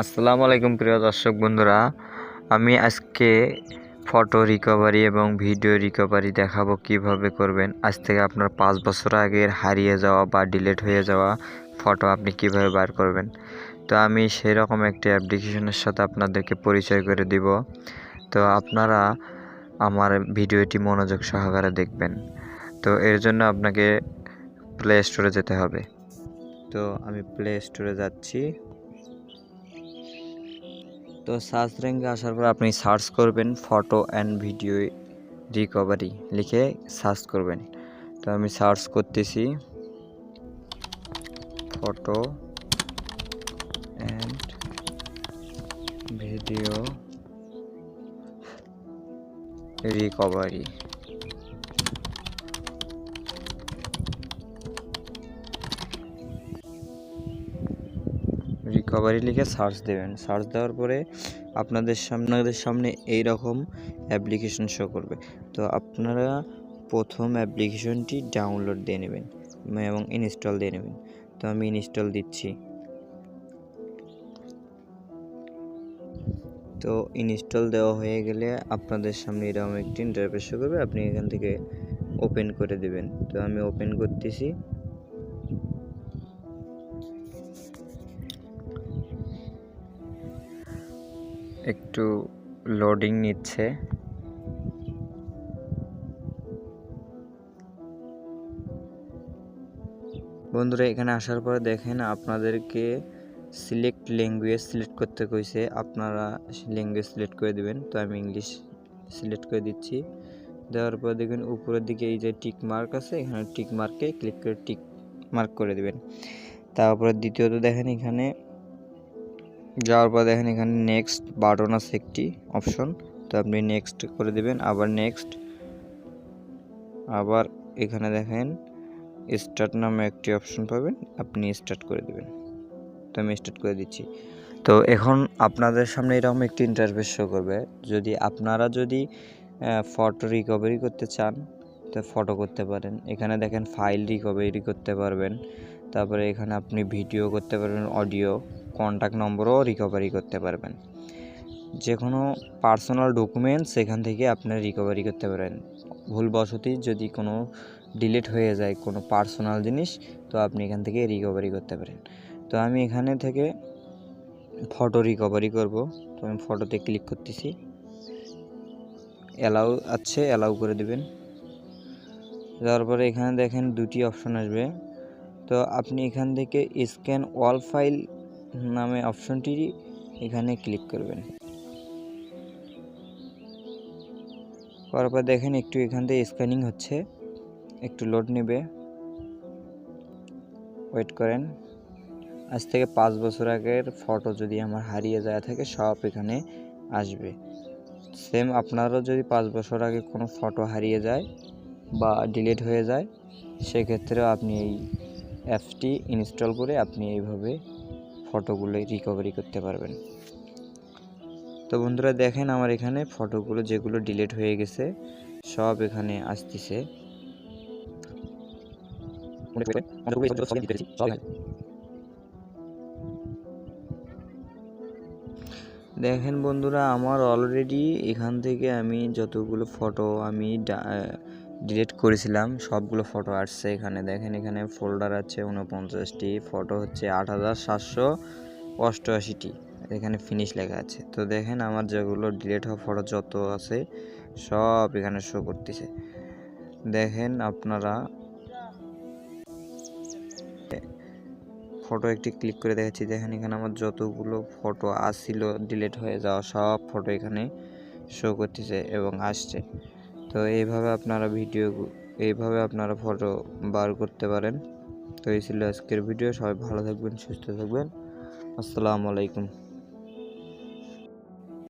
আসসালামু আলাইকুম প্রিয় দর্শক বন্ধুরা, আমি আজকে ফটো রিকভারি এবং ভিডিও রিকভারি দেখাবো কীভাবে করবেন। আজ থেকে আপনার পাঁচ বছর আগের হারিয়ে যাওয়া বা ডিলেট হয়ে যাওয়া ফটো আপনি কীভাবে বার করবেন। তো আমি সেই রকম একটি অ্যাপ্লিকেশনের সাথে আপনাদেরকে পরিচয় করে দিব। তো আপনারা আমার ভিডিওটি মনোযোগ সহকারে দেখবেন। তো এর জন্য আপনাকে প্লে স্টোরে যেতে হবে। তো আমি প্লে স্টোরে যাচ্ছি। তো সার্চ র্যাঙ্কে আসার পর আপনি সার্চ করবেন ফটো অ্যান্ড ভিডিও রিকভারি লিখে সার্চ করবেন। তো আমি সার্চ করতেছি photo and video recovery recovery লিখে সার্চ দেবেন। সার্চ দেওয়ার পরে আপনাদের সামনে সামনে এই রকম অ্যাপ্লিকেশন শো করবে। তো আপনারা প্রথম অ্যাপ্লিকেশনটি ডাউনলোড দিয়ে নেবেন এবং ইনস্টল দিয়ে নেবেন। তো আমি ইনস্টল দিচ্ছি। তো ইনস্টল দেওয়া হয়ে গেলে আপনাদের সামনে এরকম একটি ইন্টারফেস শো করবে। আপনি এখান থেকে ওপেন করে দেবেন। তো আমি ওপেন করতেছি। একটু লোডিং নিচ্ছে। বন্ধুরা, এখানে আসার পরে দেখেন আপনাদেরকে সিলেক্ট ল্যাঙ্গুয়েজ সিলেক্ট করতে কইছে। আপনারা ল্যাঙ্গুয়েজ সিলেক্ট করে দিবেন। তো আমি ইংলিশ সিলেক্ট করে দিচ্ছি। দেওয়ার পর দেখবেন উপরের দিকে এই যে টিক মার্ক আছে, এখানে টিক মার্কে ক্লিক করে টিক মার্ক করে দিবেন। তারপরে দ্বিতীয়ত দেখেন এখানে যাওয়ার পর দেখেন এখানে নেক্সট বাটন আছে একটি অপশন তো আপনি নেক্সট করে দিবেন, আবার নেক্সট আবার এখানে দেখেন স্টার্ট নামে একটি অপশন পাবেন, আপনি স্টার্ট করে দিবেন। তো আমি স্টার্ট করে দিচ্ছি। তো এখন আপনাদের সামনে এরকম একটি ইন্টারফেস শো করবে। যদি আপনারা যদি ফটো রিকভারি করতে চান, তো ফটো করতে পারেন। এখানে দেখেন ফাইল রিকভারি করতে পারবেন। তারপরে এখানে আপনি ভিডিও করতে পারবেন অডিও কন্ট্যাক্ট নম্বরও রিকভারি করতে পারবেন। যে কোনো পার্সোনাল ডকুমেন্টস সেখান থেকে আপনারা রিকভারি করতে পারেন। ভুলবশতই যদি কোনো ডিলিট হয়ে যায় কোনো পার্সোনাল জিনিস, তো আপনি এখান থেকে রিকভারি করতে পারেন। তো আমি এখানে থেকে ফটো রিকভারি করব। তো আমি ফটোতে ক্লিক করতেছি। অ্যালাউ আছে অ্যালাউ করে দিবেন। পরে এখানে দেখেন দুটি অপশন আসবে। তো আপনি এখান থেকে স্ক্যান অল ফাইল নামে অপশনটি এখানে ক্লিক করবেন। করার পর দেখেন একটু এখান থেকে স্ক্যানিং হচ্ছে। একটু লোড নেবে। ওয়েট করেন। আজ থেকে পাঁচ বছর আগের ফটো যদি আমার হারিয়ে যায় থাকে, সব এখানে আসবে। সেম আপনারও যদি পাঁচ বছর আগে কোনো ফটো হারিয়ে যায় বা ডিলিট হয়ে যায়, সেক্ষেত্রেও আপনি এই অ্যাপসটি ইনস্টল করে আপনি এইভাবে ফটোগুলো রিকভারি করতে পারবেন। তো বন্ধুরা দেখেন আমার এখানে ফটোগুলো যেগুলো ডিলিট হয়ে গেছে, সব এখানে আসতেছে। দেখেন বন্ধুরা, আমার অলরেডি এখান থেকে আমি যতগুলো ফটো আমি ডিলিট করেছিলাম, সবগুলো ফটো আসছে এখানে। দেখেন এখানে ফোল্ডার আছে উনপঞ্চাশটি ফটো হচ্ছে আট হাজার সাতশো অষ্টআশিটি। এখানে ফিনিশ লেখা আছে। তো দেখেন আমার যেগুলো ডিলিট হওয়া ফটো যত আছে, সব এখানে শো করতেছে। দেখেন আপনারা ফটো একটি ক্লিক করে দেখাচ্ছি। দেখেন এখানে আমার যতগুলো ফটো আসছিল ডিলিট হয়ে যাওয়া সব ফটো এখানে শো করতেছে এবং আসছে। তো এইভাবে আপনারা ভিডিও এইভাবে আপনারা ফটো বার করতে পারেন। তো এই ছিল আজকের ভিডিও সবাই ভালো থাকবেন, সুস্থ থাকবেন। আসসালামু আলাইকুম।